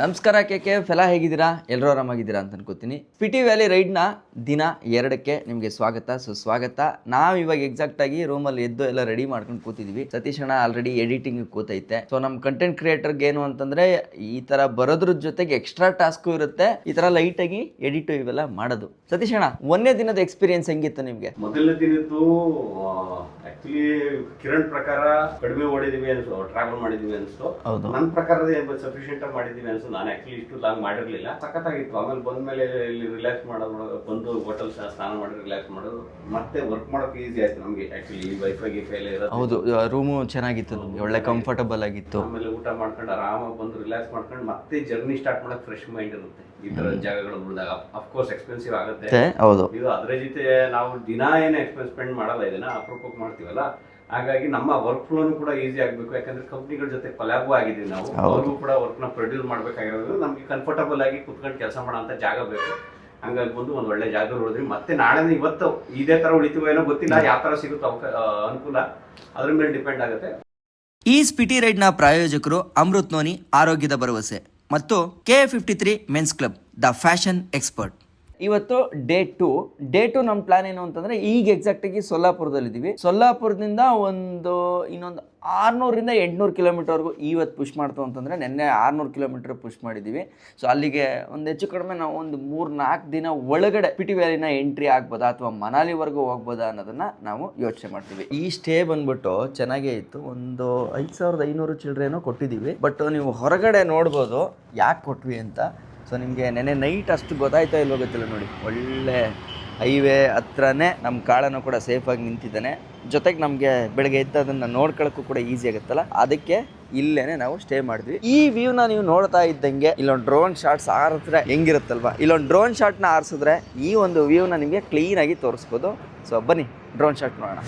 ನಮಸ್ಕಾರ K K ಫೆಲ ಹೇಗಿದ್ದೀರಾ? ಎಲ್ಲರೂ ಆರಾಮಾಗಿದ್ದೀರಾ ಅಂತ ಅನ್ಕೋತೀನಿ ಪಿಟಿ ವ್ಯಾಲಿ ರೈಡ್ನ ದಿನ ಎರಡಕ್ಕೆ ನಿಮಗೆ ಸ್ವಾಗತ. ಸುಸ್ವಾಗತ ನಾವು ಇವಾಗ ಎಕ್ಸಾಕ್ಟ್ ಆಗಿ ರೂಮಲ್ಲಿ ಎದ್ದು ಎಲ್ಲ ರೆಡಿ ಮಾಡ್ಕೊಂಡು ಕೂತಿದ್ವಿ. ಸತೀಶ್ ಅಣ್ಣ ಆಲ್ರೆಡಿ ಎಡಿಟಿಂಗ್ ಕೂತೈತೆ. ಸೊ ನಮ್ಮ ಕಂಟೆಂಟ್ ಕ್ರಿಯೇಟರ್ಗೆ ಏನು ಅಂತಂದ್ರೆ, ಈ ತರ ಬರೋದ್ರ ಜೊತೆಗೆ ಎಕ್ಸ್ಟ್ರಾ ಟಾಸ್ಕು ಇರುತ್ತೆ. ಈ ತರ ಲೈಟ್ ಆಗಿ ಎಡಿಟ್ ಇವೆಲ್ಲ ಮಾಡೋದು. ಸತೀಶ್ ಅಣ್ಣ, ಒಂದೇ ದಿನದ ಎಕ್ಸ್ಪೀರಿಯನ್ಸ್ ಹೆಂಗಿತ್ತು ನಿಮಗೆ? ಮೊದಲನೇ ದಿನದ್ದು ಆಕ್ಚುಲಿ ಕಿರಣ್ ಪ್ರಕಾರ ಕಡಿಮೆ ಓಡಿದೀವಿ ಅನ್ಸು ಟ್ರಾವೆಲ್ ಮಾಡಿದೀವಿ ಅನ್ಸು. ಹೌದು. ನನ್ನ ಪ್ರಕಾರ ಸಫಿಶಿಯಂಟ್ ಆಗಿ ಮಾಡಿದೀವಿ ಅನ್ಸು. ನಾನು ಆಕ್ಚುಲಿ ಇಷ್ಟು ಲಾಂಗ್ ಮಾಡಿರ್ಲಿಲ್ಲ. ಸಖತ್ತಾಗಿತ್ತು. ಆಮೇಲೆ ಬಂದ್ಮೇಲೆ ಇಲ್ಲಿ ರಿಲ್ಯಾಕ್ಸ್ ಮಾಡೋದು ಬಂದು ಹೋಟೆಲ್ ಸ್ನಾನ ಮಾಡಿ ರಿಲ್ಯಾಕ್ಸ್ ಮಾಡೋದು. ಮತ್ತೆ ವರ್ಕ್ ಮಾಡೋಕೆ ಈಸಿ ಆಯ್ತು ನಮಗೆ ಆಕ್ಚುಲಿ ವೈಫೈ ಗಿಫೈ ಎಲ್ಲ ಇರೋದು ಹೌದು. ರೂಮು ಚೆನ್ನಾಗಿತ್ತು. ನಮಗೆ ಒಳ್ಳೆ ಕಂಫರ್ಟಬಲ್ ಆಗಿತ್ತು. ಆಮೇಲೆ ಊಟ ಮಾಡ್ಕೊಂಡು ಆರಾಮಾಗಿ ಬಂದು ರಿಲ್ಯಾಕ್ಸ್ ಮಾಡ್ಕೊಂಡು ಮತ್ತೆ ಜರ್ನಿ ಸ್ಟಾರ್ಟ್ ಮಾಡಕ್ ಫ್ರೆಶ್ ಮೈಂಡ್ ಇರುತ್ತೆ. ಈ ತರ ಜಾಗಗಳು ನೋಡಿದಾಗ. ಅಫ್ಕೋರ್ಸ್ ಎಕ್ಸ್ಪೆನ್ಸಿವ್ ಆಗುತ್ತೆ. ಹೌದು. ಇದು ಅದ್ರ ಜೊತೆ ನಾವು ದಿನ ಏನು ಎಕ್ಸ್ಪೆನ್ಸ್ ಸ್ಪೆಂಡ್ ಮಾಡಲ್ಲ. ಇದನ್ನ ಅಪರೂಪಕ್ಕೆ ಮಾಡ್ತೀವಲ್ಲ ಹಾಗಾಗಿ ನಮ್ಮ ವರ್ಕ್ ಫ್ಲೋನು ಕೂಡ ಈಸಿ ಆಗಬೇಕು. ಯಾಕಂದ್ರೆ ಕಂಪ್ನಿಗಳ ಜೊತೆ ಕೊಲ್ಯಾಬು ಆಗಿದ್ದೀವಿ ನಾವು. ಅವ್ರಿಗೂ ಕೂಡ ವರ್ಕ್ನ ಪ್ರೊಡ್ಯೂಸ್ ಮಾಡ್ಬೇಕಾಗಿರೋದು ನಮಗೆ ಕಂಫರ್ಟಬಲ್ ಆಗಿ ಕುತ್ಕೊಂಡು ಕೆಲಸ ಮಾಡೋ ಜಾಗ ಬೇಕು. ಹಂಗಾಗಿ ಬಂದು ಒಂದು ಒಳ್ಳೆ ಜಾಗ ಉಳಿದ್ವಿ ಮತ್ತೆ ನಾಳೆ ಇವತ್ತು ಇದೇ ತರ ಉಳಿತೀವೋ ಏನೋ ಗೊತ್ತಿಲ್ಲ. ಯಾವ ತರ ಸಿಗುತ್ತೋ ಅವಕ- ಅನುಕೂಲ. ಅದ್ರ ಮೇಲೆ ಡಿಪೆಂಡ್ ಆಗುತ್ತೆ. ಈ ಸ್ಪಿಟಿ ರೈಡ್ನ ಪ್ರಾಯೋಜಕರು ಅಮೃತ್ ನೋನಿ ಆರೋಗ್ಯದ ಭರವಸೆ. ಮತ್ತು K fifty three men's club the fashion expert ಇವತ್ತು ಡೇ ಟು ಡೇ ಟು ನಮ್ಮ ಪ್ಲಾನ್ ಏನು ಅಂತಂದ್ರೆ ಈಗ ಎಕ್ಸಾಕ್ಟಾಗಿ ಸೊಲ್ಲಾಪುರದಲ್ಲಿದ್ದೀವಿ. ಸೊಲ್ಲಾಪುರದಿಂದ ಒಂದು ಇನ್ನೊಂದು ಆರುನೂರಿಂದ ಎಂಟುನೂರು ಕಿಲೋಮೀಟರ್ವರೆಗೂ ಇವತ್ತು ಪುಷ್ ಮಾಡ್ತು ಅಂತಂದರೆ ನಿನ್ನೆ ಆರುನೂರು ಕಿಲೋಮೀಟರ್ ಪುಷ್ ಮಾಡಿದ್ದೀವಿ. ಸೊ ಅಲ್ಲಿಗೆ ಒಂದು ಹೆಚ್ಚು ಕಡಿಮೆ ನಾವು ಒಂದು ಮೂರು ನಾಲ್ಕು ದಿನ ಒಳಗಡೆ ಪಿಟಿ ವ್ಯಾಲಿನ ಎಂಟ್ರಿ ಆಗ್ಬೋದಾ ಅಥವಾ ಮನಾಲಿವರೆಗೂ ಹೋಗ್ಬೋದಾ ಅನ್ನೋದನ್ನು ನಾವು ಯೋಚನೆ ಮಾಡ್ತೀವಿ. ಈ ಸ್ಟೇ ಬಂದ್ಬಿಟ್ಟು ಚೆನ್ನಾಗೇ ಇತ್ತು. ಒಂದು ಐದು ಸಾವಿರದ ಐನೂರು ಚಿಲ್ಡ್ರೇನೋ ಕೊಟ್ಟಿದ್ದೀವಿ. ಬಟ್ ನೀವು ಹೊರಗಡೆ ನೋಡ್ಬೋದು ಯಾಕೆ ಕೊಟ್ವಿ ಅಂತ ಸೊ ನಿಮಗೆ ನೆನೆ ನೈಟ್ ಅಷ್ಟು ಗೊತ್ತಾಯ್ತಾ ಇಲ್ವೋ ಗೊತ್ತಿಲ್ಲ ನೋಡಿ. ಒಳ್ಳೆ ಹೈವೇ ಹತ್ರನೇ ನಮ್ಮ ಕಾಳನ್ನು ಕೂಡ ಸೇಫಾಗಿ ನಿಂತಿದ್ದಾನೆ. ಜೊತೆಗೆ ನಮಗೆ ಬೆಳಗ್ಗೆ ಎದ್ದು ಅದನ್ನು ನೋಡ್ಕೊಳ್ಳೋಕ್ಕೂ ಕೂಡ ಈಸಿ ಆಗುತ್ತಲ್ಲ? ಅದಕ್ಕೆ ಇಲ್ಲೇ ನಾವು ಸ್ಟೇ ಮಾಡಿದ್ವಿ. ಈ ವ್ಯೂನ ನೀವು ನೋಡ್ತಾ ಇದ್ದಂಗೆ ಇಲ್ಲೊಂದು ಡ್ರೋನ್ ಶಾಟ್ಸ್ ಆರಿದ್ರೆ ಹೆಂಗಿರುತ್ತಲ್ವಾ? ಇಲ್ಲೊಂದು ಡ್ರೋನ್ ಶಾಟ್ನ ಆರಿಸಿದ್ರೆ ಈ ಒಂದು ವ್ಯೂನ ನಿಮಗೆ ಕ್ಲೀನಾಗಿ ತೋರಿಸ್ಬೋದು. ಸೊ ಬನ್ನಿ ಡ್ರೋನ್ ಶಾಟ್ ನೋಡೋಣ.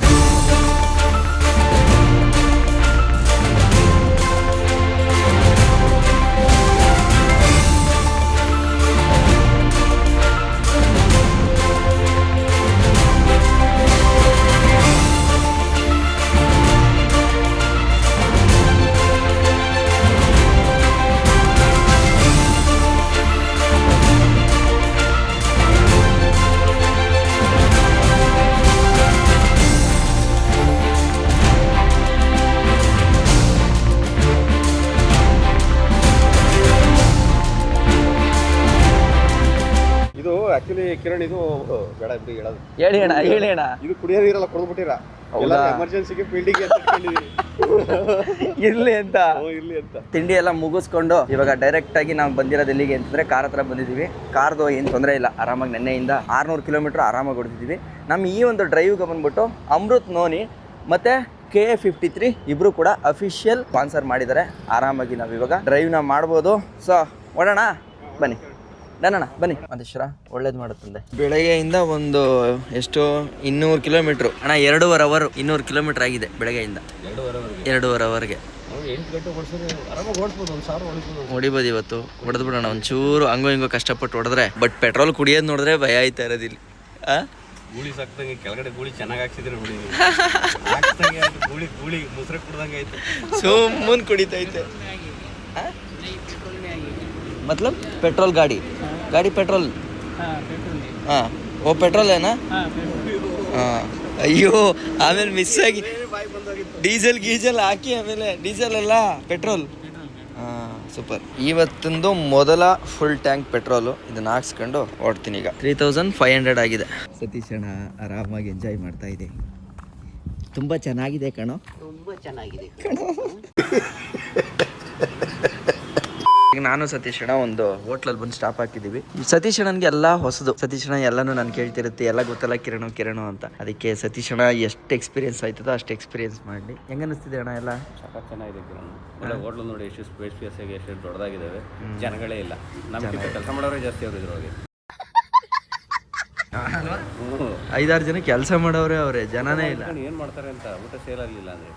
ಕಿರಣ್ ಇದು ಬೇಡ ಬಿಡಿ ಹೇಳೋದು. ಹೇಳಿ ಅಣ್ಣ ಹೇಳಿ ಅಣ್ಣ. ಇದು ಕುಡಿಯೋ ನೀರೆಲ್ಲ ಕೊಡ್ಬಿಟ್ಟಿರ? ಹೌದಾ? ಎಮರ್ಜೆನ್ಸಿಗೆ ಫೀಲ್ಡಿಗೆ ಅಂತ ಇಟ್ಕೊಂಡಿದೀವಿ. ಇರ್ಲಿ ಅಂತ. ಓ, ಇರ್ಲಿ ಅಂತ. ತಿಂಡಿ ಎಲ್ಲ ಮುಗಿಸ್ಕೊಂಡು ಇವಾಗ ಡೈರೆಕ್ಟ್ ಆಗಿ ನಾವು ಬಂದಿರೋದು ಎಲ್ಲಿಗೆ ಅಂತಂದ್ರೆ ಕಾರ್ ಹತ್ರ ಬಂದಿದ್ದೀವಿ. ಕಾರ್ದು ಏನು ತೊಂದರೆ ಇಲ್ಲ ಆರಾಮಾಗಿ ನೆನ್ನೆಯಿಂದ ಆರ್ನೂರು ಕಿಲೋಮೀಟರ್ ಆರಾಮಾಗಿ ಹೊಡೆದಿದ್ದೀವಿ ನಮ್ಮ ಈ ಒಂದು ಡ್ರೈವ್ಗೆ ಬಂದ್ಬಿಟ್ಟು ಅಮೃತ್ ನೋನಿ ಮತ್ತೆ ಕೆ ಎ ಫಿಫ್ಟಿ ತ್ರೀ ಇಬ್ರು ಕೂಡ ಅಫಿಷಿಯಲ್ ಸ್ಪಾನ್ಸರ್ ಮಾಡಿದ್ದಾರೆ. ಆರಾಮಾಗಿ ನಾವು ಇವಾಗ ಡ್ರೈವ್ನ ಮಾಡ್ಬೋದು. ಸೊ ಓಡೋಣ? ಬನ್ನಿ. ಡನ್ನಣ್ಣ ಬನ್ನಿ. ಮಹೇಶ್ವರ ಒಳ್ಳೇದು ಮಾಡುತ್ತಂದೆ ಬೆಳಗ್ಗೆಯಿಂದ ಒಂದು ಎಷ್ಟು ಇನ್ನೂರು ಕಿಲೋಮೀಟ್ರು. ಅಣ್ಣ ಎರಡೂವರೆ ಅವರ್ ಇನ್ನೂರು ಕಿಲೋಮೀಟರ್ ಆಗಿದೆ ಬೆಳಗ್ಗೆಯಿಂದ. ಎರಡೂವರೆ ಅವರ್ಗೆ ಹೊಡಿಬೋದು ಇವತ್ತು. ಹೊಡೆದು ಬಿಡೋಣ ಒಂಚೂರು ಹಂಗೋ ಹಿಂಗೋ ಕಷ್ಟಪಟ್ಟು ಹೊಡೆದ್ರೆ. ಬಟ್ ಪೆಟ್ರೋಲ್ ಕುಡಿಯೋದು ನೋಡಿದ್ರೆ ಭಯ ಆಯ್ತಾ ಇರೋದು ಇಲ್ಲಿ ಆ? ಗೂಳಿ ಸಾಕ್ದಂಗೆ ಕೆಳಗಡೆ ಗೂಳಿ ಚೆನ್ನಾಗಿ ಹಾಕ್ಸಿದ್ರೆ ನೋಡಿ. ಹಾಕ್ದಂಗೆ ಗೂಳಿ ಗೂಳಿ ಮುಸ್ರೆ ಕುಡ್ದಂಗೆ ಆಯ್ತು. ಸುಮ್ಮನೆ ಕುಡಿತೈತೆ. ಆ? मतलब पेट्रोल गाड़ी गाड़ी पेट्रोल ಹಾಂ ಓ ಪೆಟ್ರೋಲ್ ಏನಾ ಹಾಂ ಅಯ್ಯೋ ಆಮೇಲೆ ಮಿಸ್ ಆಗಿ ಡೀಸೆಲ್ ಗೀಸೆಲ್ ಹಾಕಿ ಆಮೇಲೆ ಡೀಸೆಲ್ ಅಲ್ಲ ಪೆಟ್ರೋಲ್ ಹಾಂ ಸೂಪರ್ ಇವತ್ತೊಂದು ಮೊದಲ ಫುಲ್ ಟ್ಯಾಂಕ್ ಪೆಟ್ರೋಲು ಇದನ್ನ ಹಾಕ್ಸ್ಕೊಂಡು ಹೊಡ್ತೀನಿ ಈಗ ತ್ರೀ ತೌಸಂಡ್ ಫೈವ್ ಹಂಡ್ರೆಡ್ ಆಗಿದೆ ಸತೀಶ್ ಅಣ್ಣ ಆರಾಮಾಗಿ ಎಂಜಾಯ್ ಮಾಡ್ತಾ ಇದೆ ತುಂಬ ಚೆನ್ನಾಗಿದೆ ಕಣೋ ಈಗ ನಾನು ಸತೀಶ್ ಅಣ್ಣ ಒಂದು ಹೋಟ್ಲಲ್ಲಿ ಬಂದು ಸ್ಟಾಪ್ ಹಾಕಿದ್ದೀವಿ. ಸತೀಶ್ ಅಣ್ಣನ್ಗೆ ಎಲ್ಲ ಹೊಸದು. ಸತೀಶ್ ಅಣ್ಣ ಎಲ್ಲನೂ ನಾನು ಕೇಳ್ತಿರುತ್ತೆ ಎಲ್ಲ ಗೊತ್ತಲ್ಲ ಕಿರಣು ಕಿರಣು ಅಂತ. ಅದಕ್ಕೆ ಸತೀಶ್ ಅಣ್ಣ ಎಷ್ಟು ಎಕ್ಸ್ಪೀರಿಯನ್ಸ್ ಆಯ್ತದ ಅಷ್ಟು ಎಕ್ಸ್ಪೀರಿಯನ್ಸ್ ಮಾಡಿ. ಹೆಂಗ ಅನಿಸ್ತಿದೆ ಅಣ್ಣ ಎಲ್ಲ? ಚೆನ್ನಾಗಿದೆ ಕಿರಣ್. ಒಳ್ಳೆ ಹೋಟ್ಲು ನೋಡಿ ಎಷ್ಟು ಸ್ಪೇಸ್ ಸ್ಪೇಸ್ ಆಗಿ ಎಷ್ಟು ದೊಡ್ಡದಾಗಿದ್ದಾವೆ ಜನಗಳೇ ಇಲ್ಲ. ನಮ್ಗೆ ಕೆಲಸ ಮಾಡೋರೇ ಜಾಸ್ತಿ ಅವ್ರು ಇದ್ರೊಳಗೆ ಐದಾರು ಜನ ಕೆಲಸ ಮಾಡೋರೆ ಅವರೇ ಜನನೇ ಇಲ್ಲ. ಏನ್ ಮಾಡ್ತಾರೆ ಅಂತ ಊಟ ಸೇಲ್ ಆಗಲಿಲ್ಲ ಅಂದ್ರೆ.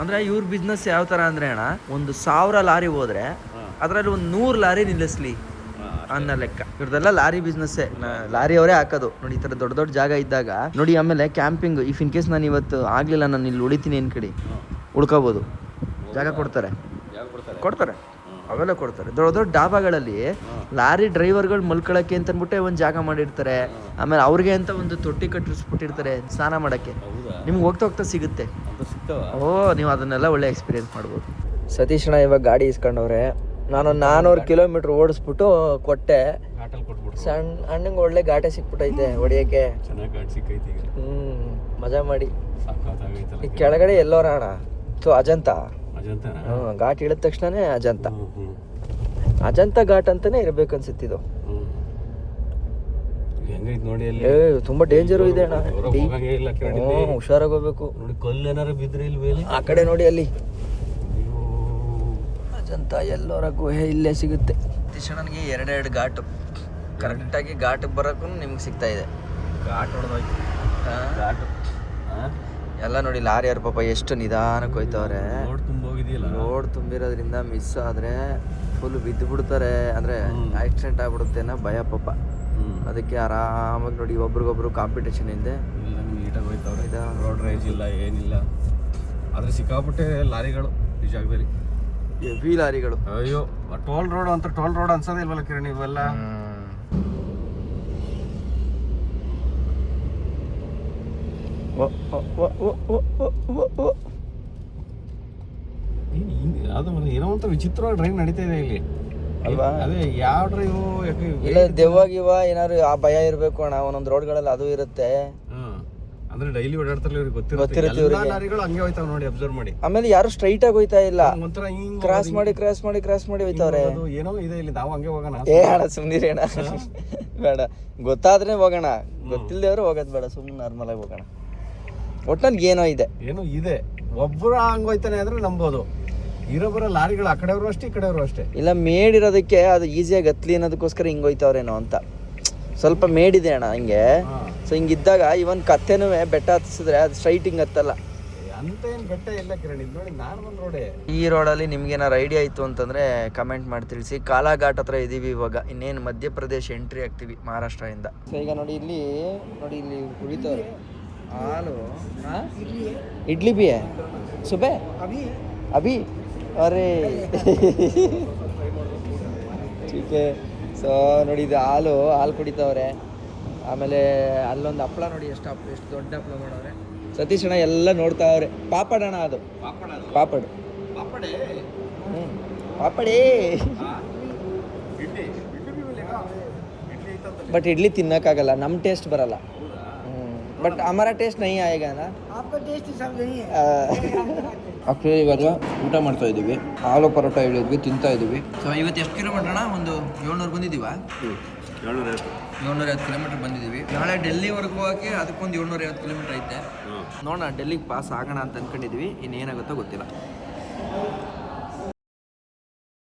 ಅಂದ್ರೆ ಇವ್ರ ಬಿಸ್ನೆಸ್ ಯಾವ ತರ ಅಂದ್ರೆ ಅಣ್ಣ ಒಂದು ಸಾವಿರ ಲಾರಿ ಹೋದ್ರೆ ಅದರಲ್ಲಿ ಒಂದು ನೂರು ಲಾರಿ ನಿಲ್ಲಿಸ್ಲಿ ಅನ್ನೋ ಲೆಕ್ಕ. ಇವ್ರದೆಲ್ಲ ಲಾರಿ ಬಿಸ್ನೆಸ್ಸೇ ಲಾರಿ ಅವರೇ ಹಾಕೋದು. ನೋಡಿ ಈ ಥರ ದೊಡ್ಡ ದೊಡ್ಡ ಜಾಗ ಇದ್ದಾಗ ನೋಡಿ ಆಮೇಲೆ ಕ್ಯಾಂಪಿಂಗ್ ಇಫ್ ಇನ್ ಕೇಸ್ ನಾನು ಇವತ್ತು ಆಗಲಿಲ್ಲ ನಾನು ಇಲ್ಲಿ ಉಳಿತೀನಿ ಏನ್ ಕಡೆ. ಉಳ್ಕೋಬಹುದು ಜಾಗ ಕೊಡ್ತಾರೆ. ಕೊಡ್ತಾರೆ. ಕೊಡ್ತಾರೆ ಅವೆಲ್ಲ ಕೊಡ್ತಾರೆ. ದೊಡ್ಡ ದೊಡ್ಡ ಡಾಬಾಗಳಲ್ಲಿ ಲಾರಿ ಡ್ರೈವರ್ಗಳು ಮಲ್ಕೊಳಕ್ಕೆ ಅಂತ ಅಂದ್ಬಿಟ್ಟೆ ಒಂದು ಜಾಗ ಮಾಡಿರ್ತಾರೆ. ಆಮೇಲೆ ಅವ್ರಿಗೆ ಅಂತ ಒಂದು ತೊಟ್ಟಿ ಕಟ್ಟಿಸ್ಬಿಟ್ಟಿರ್ತಾರೆ ಸ್ನಾನ ಮಾಡಕ್ಕೆ. ನಿಮ್ಗೆ ಹೋಗ್ತಾ ಹೋಗ್ತಾ ಸಿಗುತ್ತೆ. ಓ ನೀವು ಅದನ್ನೆಲ್ಲ ಒಳ್ಳೆ ಎಕ್ಸ್ಪೀರಿಯನ್ಸ್ ಮಾಡ್ಬೋದು. ಸತೀಶ್ನ ಇವಾಗ ಗಾಡಿ ಇಸ್ಕೊಂಡವ್ರೆ. ನಾನು ನಾನೂರು ಕಿಲೋಮೀಟ್ರ್ ಓಡಿಸ್ಬಿಟ್ಟು ಕೊಟ್ಟೆ. ಸಣ್ಣ ಅಣ್ಣಂಗೆ ಒಳ್ಳೆ ಘಾಟೆ ಸಿಕ್ಬಿಟ್ಟೈತೆ ಹೊಡಿಯಕ್ಕೆ. ಹ್ಞೂ ಹ್ಮ್ ಮಜಾ ಮಾಡಿ. ಈ ಕೆಳಗಡೆ ಎಲ್ಲೋರ ಅಣ್ಣ ಸೊ ಅಜಂತ. ಹ್ಞೂ ಘಾಟ್ ಇಳಿದ ತಕ್ಷಣನೇ ಅಜಂತ. ಅಜಂತ ಘಾಟ್ ಅಂತಾನೆ ಇರ್ಬೇಕು ಅನ್ಸುತ್ತಿದ್ದು ಏ ತುಂಬಾ ಡೇಂಜರು ಇದೆ ಅಣ್ಣ. ಹುಷಾರಾಗಿ ಹೋಗ್ಬೇಕು. ನೋಡಿ ಕಲ್ಲು ಏನಾರ ಬಿದ್ರೆ ಇಲ್ಲಿ ಮೇಲೆ? ಆ ಕಡೆ ನೋಡಿ ಅಲ್ಲಿ. ಅಜಂತ ಎಲ್ಲೋರ ಗುಹೆ ಇಲ್ಲೇ ಸಿಗುತ್ತೆ. ನನಗೆ ಎರಡೆರಡು ಘಾಟು. ಕರೆಕ್ಟಾಗಿ ಘಾಟಿಗೆ ಬರೋಕ್ಕೂ ನಿಮ್ಗೆ ಸಿಗ್ತಾ ಇದೆ. ಘಾಟ್ ಹೊಡೆದೋಯ್ತು. ಆ, ಎಲ್ಲ ನೋಡಿ ಲಾರಿಯರ್ ಪಾಪ ಎಷ್ಟು ನಿಧಾನಕ್ಕೆ ಹೋಯ್ತವ್ರೆ. ರೋಡ್ ತುಂಬ ಹೋಗಿದೆಯಲ್ಲ? ರೋಡ್ ತುಂಬಿರೋದ್ರಿಂದ ಮಿಸ್ ಆದರೆ ಫುಲ್ ಬಿದ್ದು ಬಿಡ್ತಾರೆ ಅಂದರೆ ಆಕ್ಸಿಡೆಂಟ್ ಆಗ್ಬಿಡುತ್ತೆ ಅನ್ನೋ ಭಯ ಪಾಪ. ಅದಕ್ಕೆ ಆರಾಮಾಗಿ ನೋಡಿ ಒಬ್ರಿಗೊಬ್ರು ಕಾಂಪಿಟೇಷನ್ ಇದೆ ಇಲ್ಲ ನೀಟಾಗಿ ಹೋಯ್ತವ್ರೆ? ರೋಡ್ ರೇಜ್ ಇಲ್ಲ ಏನಿಲ್ಲ. ಆದರೆ ಸಿಕ್ಕಾಪಟ್ಟೆ ಲಾರಿಗಳು ಈ ಜಾಗದಲ್ಲಿ ಹೆವಿ ಲಾರಿಗಳು. ಅಯ್ಯೋ. ಟೋಲ್ ರೋಡ್ ಅಂತ ಟೋಲ್ ರೋಡ್ ಅನ್ಸೋದೇ ಇಲ್ವಲ್ಲ ಕಿರಣ್ ಇವೆಲ್ಲ ಮನೆ ಏನೋ ಅಂತ ವಿಚಿತ್ರವಾಗಿ ಡ್ರೈವ್ ನಡೀತಾ ಇದೆ ಇಲ್ಲಿ. ಅಲ್ವಾ? ಅದೇ ಯಾವ ಡ್ರೈವ್ ಇಲ್ಲ ದೆವ್ವಾಗಿವ ಏನಾದ್ರು ಆ ಭಯ ಇರಬೇಕು ಅಣ್ಣ. ಒಂದೊಂದು ರೋಡ್ಗಳಲ್ಲಿ ಅದು ಇರುತ್ತೆ. ಅಂದ್ರೆ ಡೈಲಿ ಓಡಾಡ್ತಾರಲ್ಲ ಇವ್ರಿಗೆ ಗೊತ್ತಿರುತ್ತೆ. ಗೊತ್ತಿರುತ್ತೆ ಎಲ್ಲಾ ಇವ್ರಿಗೆ. ಲಾರಿಗಳು ಹಂಗೆ ಹೋಯ್ತಾವ ನೋಡಿ ಅಬ್ಸರ್ವ್ ಮಾಡಿ. ಆಮೇಲೆ ಯಾರು ಸ್ಟ್ರೈಟ್ ಆಗಿ ಹೋಯ್ತಾ ಇಲ್ಲ. ಒಂಥರ ಹಿಂಗ್ ಕ್ರಾಸ್ ಮಾಡಿ ಕ್ರಾಸ್ ಮಾಡಿ ಕ್ರಾಸ್ ಮಾಡಿ ಹೋಯ್ತವ್ರೆ. ಅದು ಏನೋ ಇದೆ ಇಲ್ಲಿ ನಾವು ಹಂಗೆ ಹೋಗೋಣ. ಏ ಅಣ್ಣ ಸುಮ್ನಿರಿ ಅಣ್ಣ. ಬೇಡ. ಗೊತ್ತಾದ್ರೆ ಹೋಗೋಣ. ಗೊತ್ತಿಲ್ಲದೆ ಅವ್ರು ಹೋಗೋದು ಬೇಡ ಸುಮ್ಮನೆ ನಾರ್ಮಲ್ ಆಗಿ ಹೋಗೋಣ. ಒಟ್ನಲ್ಲಿ ಏನೋ ಇದೆ. ಏನೋ ಇದೆ. ಒಬ್ಬರು ಹಂಗ್ ಹೋಯ್ತಾನೆ ಅಂದ್ರೆ ನಂಬೋದು. ಇರೋ ಬರೋ ಲಾರಿಗಳು ಆ ಕಡೆಯವರು ಅಷ್ಟೇ ಈ ಕಡೆಯವರು ಅಷ್ಟೇ. ಇಲ್ಲ ಮೇಡಿರೋದಕ್ಕೆ ಅದು ಈಸಿಯಾಗಿ ಹತ್ಲಿ ಅನ್ನೋದಕ್ಕೋಸ್ಕರ ಹಿಂಗೆ ಹೋಯ್ತವ್ರೇನೋ ಅಂತ. ಸ್ವಲ್ಪ ಮೇಡಿದೆ ಅಣ್ಣ ಹಿಂಗೆ ಹಾ. ಸೊ ಹಿಂಗಿದ್ದಾಗ ಇವನ್ ಕತ್ತೆನೂ ಬೆಟ್ಟ ಹತ್ತಿಸಿದ್ರೆ ಅದು ಸ್ಟ್ರೈಟ್ ಹಿಂಗೆ ಹತ್ತಲ್ಲ ಅಂತ ಏನ್ ಬೆಟ್ಟ ಇಲ್ಲ ಕಿರಣ್ ಇದು ನೋಡಿ ನಾರ್ಮಲ್ ರೋಡೇ ಈ ರೋಡಲ್ಲಿ ನಿಮ್ಗೆ ಏನಾರು ಐಡಿಯಾ ಇತ್ತು ಅಂತಂದ್ರೆ ಕಮೆಂಟ್ ಮಾಡಿ ತಿಳಿಸಿ ಕಾಲಾಘಾಟ್ ಹತ್ರ ಇದೀವಿ ಇವಾಗ ಇನ್ನೇನು ಮಧ್ಯಪ್ರದೇಶ ಎಂಟ್ರಿ ಆಗ್ತೀವಿ ಮಹಾರಾಷ್ಟ್ರದಿಂದ ಸೊ ಈಗ ನೋಡಿ ಇಲ್ಲಿ ನೋಡಿ ಇಲ್ಲಿ ಕುಳಿತವ್ರೆ ಹಾಲು ಇಡ್ಲಿ ಬಿ ಸುಬೆ ಅಭಿ ಅಭಿ ಅರೇ ठीक है ಸೊ ನೋಡಿ ಇದು ಹಾಲು ಹಾಲು ಕುಡಿತವ್ರೆ. ಆಮೇಲೆ ಅಲ್ಲೊಂದು ಹಪ್ಪಳ ನೋಡಿ ಎಷ್ಟು ಹಪ್ಳ ಎಷ್ಟು ದೊಡ್ಡ ಹಪ್ಳ ಮಾಡವ್ರೆ ಸತೀಶ್ ಅಣ್ಣ ಎಲ್ಲ ನೋಡ್ತಾವ್ರೆ ಪಾಪಡ್ ಅಣ್ಣ ಅದು. ಪಾಪಡ್ ಪಾಪಡೆ. ಹ್ಞೂ ಪಾಪಡೇ. ಬಟ್ ಇಡ್ಲಿ ತಿನ್ನಕ್ಕಾಗಲ್ಲ ನಮ್ಮ ಟೇಸ್ಟ್ ಬರಲ್ಲ. ಬಟ್ ಅಮರ ಟೇಸ್ಟ್ ನೈ ಆಯೇಗ ಆಕ್ಚುಲಿ ಇವಾಗ ಊಟ ಮಾಡ್ತಾ ಇದ್ದೀವಿ. ಆಲೂ ಪರೋಟ ಹೇಳಿದ್ವಿ ತಿಂತಾ ಇದ್ದೀವಿ. ಸೊ ಇವತ್ತು ಎಷ್ಟು ಕಿಲೋಮೀಟರ್ ಅಣ್ಣ? ಒಂದು ಏಳ್ನೂರು ಬಂದಿದ್ದೀವ? ಏಳ್ನೂರ ಏಳ್ನೂರ ಐವತ್ತು. ಕಿಲೋಮೀಟರ್ ಬಂದಿದ್ದೀವಿ. ನಾಳೆ ಡೆಲ್ಲಿವರೆಗೂ ಹೋಗಿ ಅದಕ್ಕೊಂದು ಏಳ್ನೂರ ಐವತ್ತು ಕಿಲೋಮೀಟರ್ ಐತೆ ನೋಡೋಣ ಡೆಲ್ಲಿಗೆ ಪಾಸ್ ಆಗೋಣ ಅಂತ ಅಂದ್ಕೊಂಡಿದ್ವಿ ಇನ್ನೇನಾಗುತ್ತೋ ಗೊತ್ತಿಲ್ಲ.